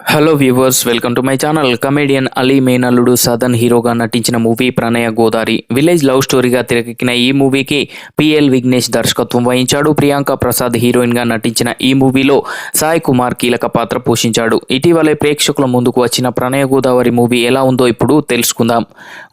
Hello viewers welcome to my channel comedian Ali మేనల్లుడు సదన్ హీరోగా నటించిన మూవీ ప్రణయ గోదారి విలేజ్ లవ్ స్టోరీగా తెరకెక్కిన ఈ మూవీకి పిఎల్ విఘ్నేష్ దర్శకత్వం వహించాడు. ప్రియాంక ప్రసాద్ హీరోయిన్గా నటించిన ఈ మూవీలో సాయి కుమార్ కీలక పాత్ర పోషించాడు. ఇటీవలే ప్రేక్షకుల ముందుకు వచ్చిన ప్రణయ గోదావరి మూవీ ఎలా ఉందో ఇప్పుడు తెలుసుకుందాం.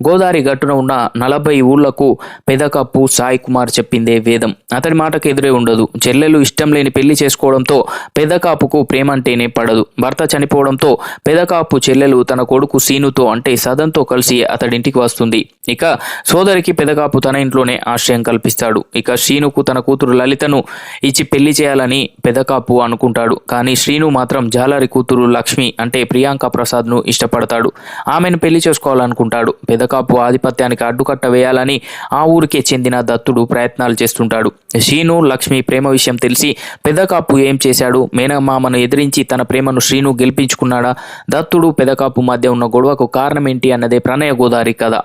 గోదావరి గట్టున ఉన్న నలభై ఊళ్ళకు పెదకప్పు సాయి కుమార్ చెప్పిందే వేదం. అతడి మాటకు ఎదురే ఉండదు. చెల్లెలు ఇష్టం లేని పెళ్ళి చేసుకోవడంతో పెదకాపుకు ప్రేమంటేనే పడదు. భర్త చనిపోవడంతో పెదకాపు చెల్లెలు తన కొడుకు సీనుతో అంటే సదంతో కలిసి అతడింటికి వస్తుంది. ఇక సోదరికి పెదకాపు తన ఇంట్లోనే ఆశ్రయం కల్పిస్తాడు. ఇక శ్రీనుకు తన కూతురు లలితను ఇచ్చి పెళ్ళి చేయాలని పెదకాపు అనుకుంటాడు. కానీ శ్రీను మాత్రం జాలారి కూతురు లక్ష్మి అంటే ప్రియాంక ప్రసాద్ను ఇష్టపడతాడు. ఆమెను పెళ్ళి చేసుకోవాలనుకుంటాడు. పెదకాపు ఆధిపత్యానికి అడ్డుకట్ట వేయాలని ఆ ఊరికే చెందిన దత్తుడు ప్రయత్నాలు చేస్తుంటాడు. శ్రీను లక్ష్మి ప్రేమ విషయం తెలిసి పెదకాపు ఏం చేశాడు? మేనమామను ఎదిరించి తన ప్రేమను శ్రీను గెలిపించుకున్నాడా దత్తుడు పెదకాపు మధ్య ఉన్న గొడవకు కారణం ఏంటి అన్నదే ప్రణయ గోదారి కథ.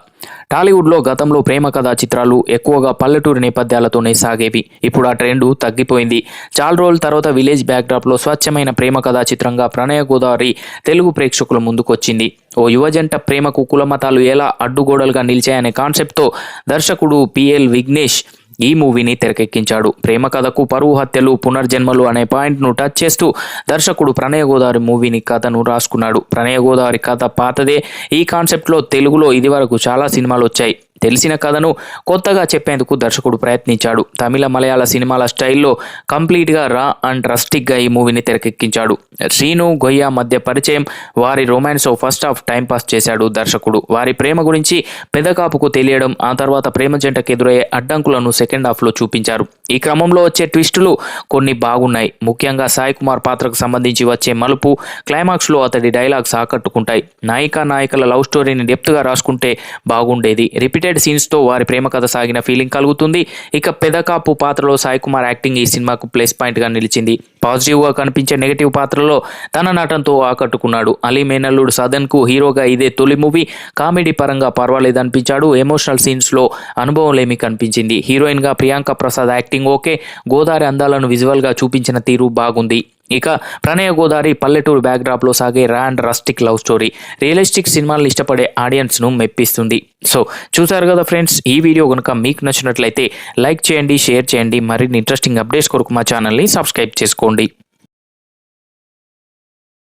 టాలీవుడ్లో గతంలో ప్రేమ కథా చిత్రాలు ఎక్కువగా పల్లెటూరు నేపథ్యాలతోనే సాగేవి. ఇప్పుడు ఆ ట్రెండు తగ్గిపోయింది. చాలా రోజుల తర్వాత విలేజ్ బ్యాక్డ్రాప్లో స్వచ్ఛమైన ప్రేమ కథా చిత్రంగా ప్రణయ గోదావరి తెలుగు ప్రేక్షకుల ముందుకొచ్చింది. ఓ యువజంట ప్రేమకు కులమతాలు ఎలా అడ్డుగోడలుగా నిలిచాయనే కాన్సెప్ట్తో దర్శకుడు పిఎల్ విఘ్నేష్ ఈ మూవీని తెరకెక్కించాడు. ప్రేమ కథకు పరువు హత్యలు పునర్జన్మలు అనే పాయింట్ను టచ్ చేస్తూ దర్శకుడు ప్రణయ గోదావరి మూవీని కథను రాసుకున్నాడు. ప్రణయ గోదావరి కథ పాతదే. ఈ కాన్సెప్ట్లో తెలుగులో ఇదివరకు చాలా సినిమాలు వచ్చాయి. తెలిసిన కథను కొత్తగా చెప్పేందుకు దర్శకుడు ప్రయత్నించాడు. తమిళ మలయాళ సినిమాల స్టైల్లో కంప్లీట్గా రా అండ్ రస్టిక్గా ఈ మూవీని తెరకెక్కించాడు. శ్రీను గొయ్య మధ్య పరిచయం వారి రొమాన్స్ ఫస్ట్ హాఫ్ టైంపాస్ చేశాడు దర్శకుడు. వారి ప్రేమ గురించి పెదకాపుకు తెలియడం ఆ తర్వాత ప్రేమ జంటకు ఎదురయ్యే అడ్డంకులను సెకండ్ హాఫ్లో చూపించారు. ఈ క్రమంలో వచ్చే ట్విస్టులు కొన్ని బాగున్నాయి. ముఖ్యంగా సాయి కుమార్ పాత్రకు సంబంధించి వచ్చే మలుపు క్లైమాక్స్లో అతడి డైలాగ్స్ ఆకట్టుకుంటాయి. నాయిక నాయకుల లవ్ స్టోరీని డెప్త్గా రాసుకుంటే బాగుండేది. రిపీటెడ్ సీన్స్తో వారి ప్రేమ కథ సాగిన ఫీలింగ్ కలుగుతుంది. ఇక పెదకాపు పాత్రలో సాయి కుమార్ యాక్టింగ్ ఈ సినిమాకు ప్లస్ పాయింట్గా నిలిచింది. పాజిటివ్గా కనిపించే నెగిటివ్ పాత్రలో తన నటనతో ఆకట్టుకున్నాడు. అలీ మేనల్లుడు సదన్కు హీరోగా ఇదే తొలి మూవీ. కామెడీ పరంగా పర్వాలేదు అనిపించాడు ఎమోషనల్ సీన్స్లో అనుభవం లేమి కనిపించింది. హీరోయిన్గా ప్రియాంక ప్రసాద్ యాక్టింగ్ ఓకే. గోదావరి అందాలను విజువల్గా చూపించిన తీరు బాగుంది. ఇక ప్రణయ గోదావరి పల్లెటూరు బ్యాక్డ్రాప్లో సాగే ర్యాండ్ రస్టిక్ లవ్ స్టోరీ. రియలిస్టిక్ సినిమాలను ఇష్టపడే ఆడియన్స్ను మెప్పిస్తుంది. సో చూసారు కదా ఫ్రెండ్స్ ఈ వీడియో కనుక మీకు నచ్చినట్లయితే లైక్ చేయండి షేర్ చేయండి. మరిన్ని ఇంట్రెస్టింగ్ అప్డేట్స్ కొరకు మా ఛానల్ని సబ్స్క్రైబ్ చేసుకోండి. చేసుకోండి